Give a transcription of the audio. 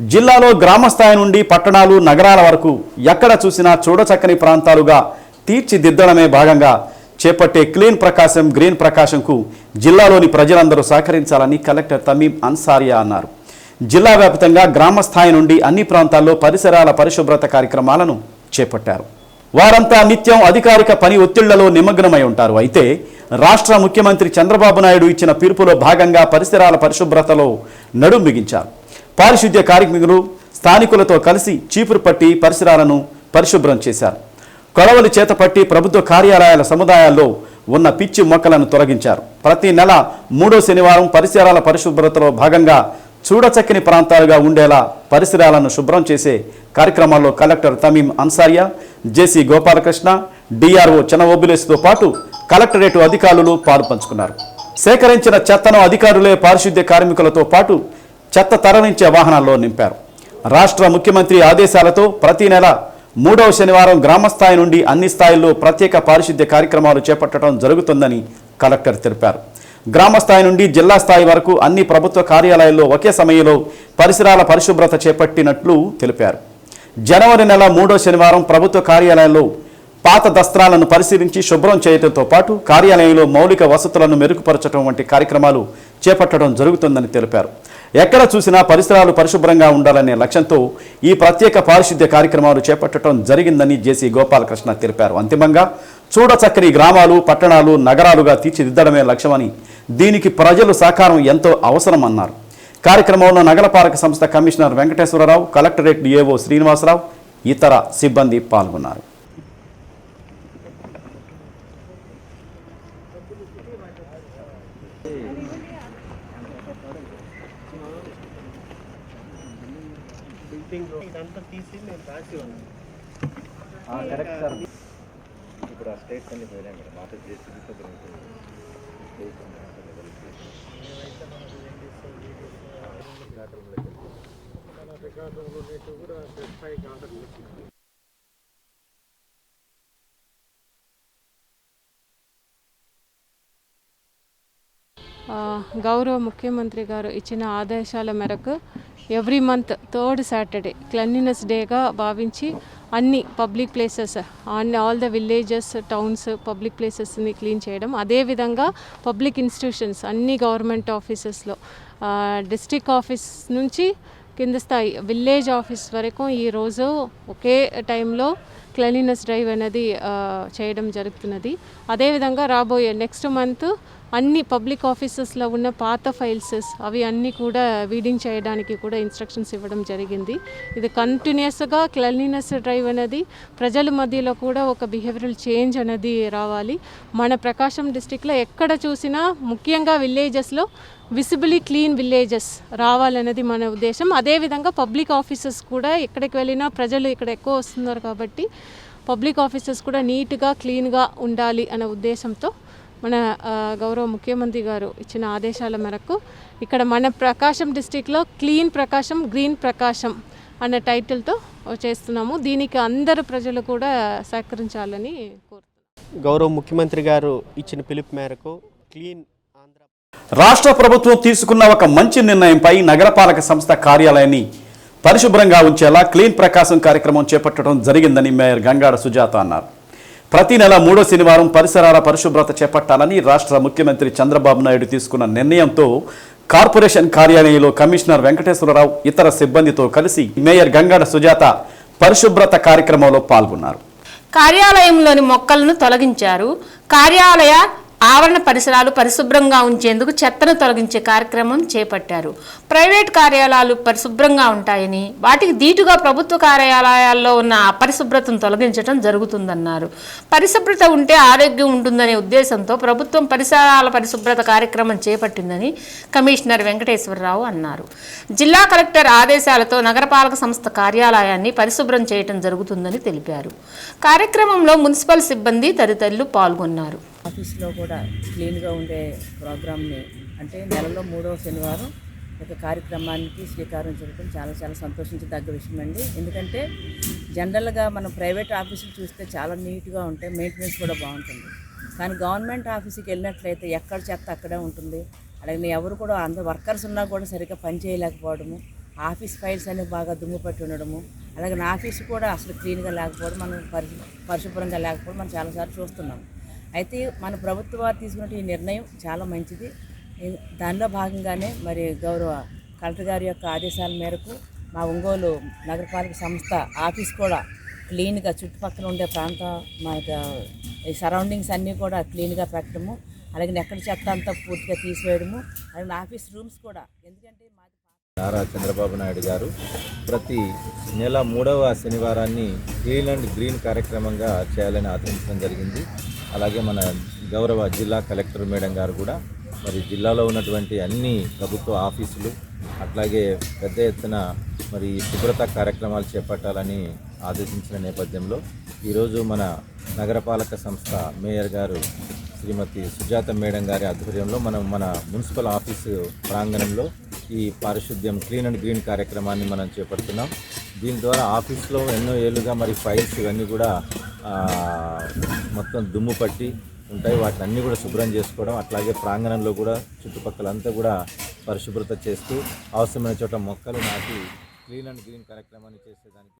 జిల్లాలో గ్రామస్థాయి నుండి పట్టణాలు నగరాల వరకు ఎక్కడ చూసినా చూడచక్కని ప్రాంతాలుగా తీర్చిదిద్దడమే భాగంగా చేపట్టే క్లీన్ ప్రకాశం గ్రీన్ ప్రకాశంకు జిల్లాలోని ప్రజలందరూ సహకరించాలని కలెక్టర్ తమీం అన్సారియా అన్నారు. జిల్లా వ్యాప్తంగా గ్రామస్థాయి నుండి అన్ని ప్రాంతాల్లో పరిసరాల పరిశుభ్రత కార్యక్రమాలను చేపట్టారు. వారంతా నిత్యం అధికారిక పని ఒత్తిళ్ళలో నిమగ్నమై ఉంటారు. అయితే రాష్ట్ర ముఖ్యమంత్రి చంద్రబాబు నాయుడు ఇచ్చిన పిలుపులో భాగంగా పరిసరాల పరిశుభ్రతలో నడుం బిగించారు. పారిశుద్ధ్య కార్మికులు స్థానికులతో కలిసి చీపురు పట్టి పరిసరాలను పరిశుభ్రం చేశారు. కొడవలి చేతపట్టి ప్రభుత్వ కార్యాలయాల సముదాయాల్లో ఉన్న పిచ్చి మొక్కలను తొలగించారు. ప్రతి నెల మూడో శనివారం పరిసరాల పరిశుభ్రతలో భాగంగా చూడచక్కని ప్రాంతాలుగా ఉండేలా పరిసరాలను శుభ్రం చేసే కార్యక్రమాల్లో collector Tameem Ansariya JC Gopalakrishna DRO చెనఓబులేస్తో పాటు కలెక్టరేటు అధికారులు పాలుపంచుకున్నారు సేకరించిన చెత్తను అధికారులే పారిశుద్ధ్య కార్మికులతో పాటు చెత్త తరలించే వాహనాల్లో నింపారు. రాష్ట్ర ముఖ్యమంత్రి ఆదేశాలతో ప్రతి నెల మూడవ శనివారం గ్రామ స్థాయి నుండి అన్ని స్థాయిల్లో ప్రత్యేక పారిశుద్ధ్య కార్యక్రమాలు చేపట్టడం జరుగుతుందని కలెక్టర్ తెలిపారు. గ్రామస్థాయి నుండి జిల్లా స్థాయి వరకు అన్ని ప్రభుత్వ కార్యాలయాల్లో ఒకే సమయంలో పరిసరాల పరిశుభ్రత చేపట్టినట్లు తెలిపారు. జనవరి నెల మూడో శనివారం ప్రభుత్వ కార్యాలయాల్లో పాత దస్త్రాలను పరిశీలించి శుభ్రం చేయడంతో పాటు కార్యాలయంలో మౌలిక వసతులను మెరుగుపరచడం వంటి కార్యక్రమాలు చేపట్టడం జరుగుతుందని తెలిపారు. ఎక్కడ చూసినా పరిసరాలు పరిశుభ్రంగా ఉండాలనే లక్ష్యంతో ఈ ప్రత్యేక పారిశుద్ధ్య కార్యక్రమాలు చేపట్టడం జరిగిందని జేసీ గోపాలకృష్ణ తెలిపారు. అంతిమంగా చూడచక్కని గ్రామాలు పట్టణాలు నగరాలుగా తీర్చిదిద్దడమే లక్ష్యమని దీనికి ప్రజలు సహకారం ఎంతో అవసరమన్నారు. కార్యక్రమంలో నగరపాలక సంస్థ commissioner Venkateswararao collectorate DAO Srinivasarao ఇతర సిబ్బంది పాల్గొన్నారు. ఇదంతా తీసి నేను రాసి ఉన్నాను. ఇప్పుడు ఆ స్టేట్స్ అన్ని పోయినాయి మేడం. మాట జేసీబీతో మన రికార్డులు కూడా స్థాయికి ఆర్డర్ వచ్చింది గౌరవ ముఖ్యమంత్రి గారు ఇచ్చిన ఆదేశాల మేరకు every month third Saturday cleanliness డేగా భావించి అన్ని పబ్లిక్ ప్లేసెస్ అన్ని all the villages towns public ప్లేసెస్ని clean చేయడం. అదేవిధంగా పబ్లిక్ ఇన్స్టిట్యూషన్స్ అన్ని గవర్నమెంట్ ఆఫీసెస్లో డిస్ట్రిక్ట్ ఆఫీస్ నుంచి కింద స్థాయి విలేజ్ ఆఫీస్ వరకు ఈరోజు ఒకే టైంలో క్లెన్లీనెస్ డ్రైవ్ అనేది చేయడం జరుగుతున్నది. అదేవిధంగా రాబోయే నెక్స్ట్ మంత్ అన్ని పబ్లిక్ ఆఫీసెస్లో ఉన్న పాత ఫైల్స్ అవి అన్నీ కూడా వీడింగ్ చేయడానికి కూడా ఇన్స్ట్రక్షన్స్ ఇవ్వడం జరిగింది. ఇది కంటిన్యూస్గా క్లెన్లీనెస్ డ్రైవ్ అనేది ప్రజల మధ్యలో కూడా ఒక బిహేవియరల్ చేంజ్ అనేది రావాలి. మన ప్రకాశం డిస్టిక్లో ఎక్కడ చూసినా ముఖ్యంగా విలేజెస్లో విసిబిలీ క్లీన్ విలేజెస్ రావాలన్నది మన ఉద్దేశం. అదేవిధంగా పబ్లిక్ ఆఫీసెస్ కూడా ఎక్కడికి వెళ్ళినా ప్రజలు ఇక్కడ ఎక్కువ వస్తున్నారు కాబట్టి పబ్లిక్ ఆఫీసెస్ కూడా నీట్గా క్లీన్గా ఉండాలి అనే ఉద్దేశంతో మన గౌరవ ముఖ్యమంత్రి గారు ఇచ్చిన ఆదేశాల మేరకు ఇక్కడ మన ప్రకాశం డిస్టిక్లో క్లీన్ ప్రకాశం గ్రీన్ ప్రకాశం అన్న టైటిల్తో చేస్తున్నాము. దీనికి అందరు ప్రజలు కూడా సహకరించాలని కోరుతున్నాము గౌరవ ముఖ్యమంత్రి గారు ఇచ్చిన పిలుపు మేరకు క్లీన్ ఆంధ్ర రాష్ట్ర ప్రభుత్వం తీసుకున్న ఒక మంచి నిర్ణయంపై నగరపాలక సంస్థ కార్యాలయాన్ని పరిశుభ్రంగా ఉంచేలా క్లీన్ ప్రకాశం కార్యక్రమం చేపట్టడం జరిగిందని మేయర్ గంగాడ సుజాత అన్నారు. ప్రతి నెల మూడో శనివారం పరిసరాల పరిశుభ్రత చేపట్టాలని రాష్ట్ర ముఖ్యమంత్రి చంద్రబాబు నాయుడు తీసుకున్న నిర్ణయంతో కార్పొరేషన్ కార్యాలయంలో కమిషనర్ వెంకటేశ్వరరావు ఇతర సిబ్బందితో కలిసి మేయర్ గంగాడ సుజాత పరిశుభ్రత కార్యక్రమంలో పాల్గొన్నారు. కార్యాలయంలోని మొక్కలను తొలగించారు. కార్యాలయ ఆవరణ పరిసరాలు పరిశుభ్రంగా ఉంచేందుకు చెత్తను తొలగించే కార్యక్రమం చేపట్టారు. ప్రైవేట్ కార్యాలయాలు పరిశుభ్రంగా ఉంటాయని వాటికి దీటుగా ప్రభుత్వ కార్యాలయాల్లో ఉన్న అపరిశుభ్రతను తొలగించడం జరుగుతుందన్నారు. పరిశుభ్రత ఉంటే ఆరోగ్యం ఉంటుందనే ఉద్దేశంతో ప్రభుత్వం పరిసరాల పరిశుభ్రత కార్యక్రమం చేపట్టిందని కమిషనర్ వెంకటేశ్వరరావు అన్నారు. జిల్లా కలెక్టర్ ఆదేశాలతో నగరపాలక సంస్థ కార్యాలయాన్ని పరిశుభ్రం చేయడం జరుగుతుందని తెలిపారు. కార్యక్రమంలో మున్సిపల్ సిబ్బంది తదితరులు పాల్గొన్నారు. ఆఫీస్లో కూడా క్లీన్గా ఉండే ప్రోగ్రామ్ని అంటే నెలలో మూడవ శనివారం ఒక కార్యక్రమానికి శ్రీకారం చుట్టడం చాలా చాలా సంతోషించదగ్గ విషయం అండి. ఎందుకంటే జనరల్గా మనం ప్రైవేట్ ఆఫీసులు చూస్తే చాలా నీట్గా ఉంటాయి మెయింటెనెన్స్ కూడా బాగుంటుంది. కానీ గవర్నమెంట్ ఆఫీస్కి వెళ్ళినట్లయితే ఎక్కడ చెత్త అక్కడే ఉంటుంది. అలాగే ఎవరు కూడా అందరు వర్కర్స్ ఉన్నా కూడా సరిగ్గా పని చేయలేకపోవడము ఆఫీస్ ఫైల్స్ అనేవి బాగా దుమ్ముపట్టి ఉండడము అలాగే నా ఆఫీస్ కూడా అసలు క్లీన్గా లేకపోవడం మనం పరిశుభ్రంగా లేకపోవడం మనం చాలాసార్లు చూస్తున్నాం. అయితే మన ప్రభుత్వ వారు తీసుకున్న ఈ నిర్ణయం చాలా మంచిది. దానిలో భాగంగానే మరి గౌరవ కలెక్టర్ గారి యొక్క ఆదేశాల మేరకు మా ఒంగోలు నగరపాలక సంస్థ ఆఫీస్ కూడా క్లీన్గా చుట్టుపక్కల ఉండే ప్రాంతం మనకు సరౌండింగ్స్ అన్నీ కూడా క్లీన్గా పెట్టడము అలాగే ఎక్కడ చెత్త అంతా పూర్తిగా తీసివేయడము అలాగే ఆఫీస్ రూమ్స్ కూడా. ఎందుకంటే మాది నారా చంద్రబాబు నాయుడు గారు ప్రతి నెల మూడవ శనివారాన్ని క్లీన్ అండ్ గ్రీన్ కార్యక్రమంగా చేయాలని ఆదేశించడం జరిగింది. అలాగే మన గౌరవ జిల్లా కలెక్టర్ మేడం గారు కూడా మరి జిల్లాలో ఉన్నటువంటి అన్ని ప్రభుత్వ ఆఫీసులు అట్లాగే పెద్ద ఎత్తున మరి శుభ్రత కార్యక్రమాలు చేపట్టాలని ఆదేశించిన నేపథ్యంలో ఈరోజు మన నగరపాలక సంస్థ మేయర్ గారు శ్రీమతి సుజాత మేడం గారి ఆధ్వర్యంలో మనం మన మున్సిపల్ ఆఫీసు ప్రాంగణంలో ఈ పారిశుద్ధ్యం క్లీన్ అండ్ గ్రీన్ కార్యక్రమాన్ని మనం చేపడుతున్నాం. దీని ద్వారా ఆఫీస్లో ఎన్నో ఏళ్ళుగా మరి ఫైల్స్ ఇవన్నీ కూడా మొత్తం దుమ్ము పట్టి ఉంటాయి. వాటిని అన్నీ కూడా శుభ్రం చేసుకోవడం అట్లాగే ప్రాంగణంలో కూడా చుట్టుపక్కలంతా కూడా పరిశుభ్రత చేస్తూ అవసరమైన చోట మొక్కలు నాటి క్లీన్ అండ్ గ్రీన్ కార్యక్రమాన్ని చేసేదానికి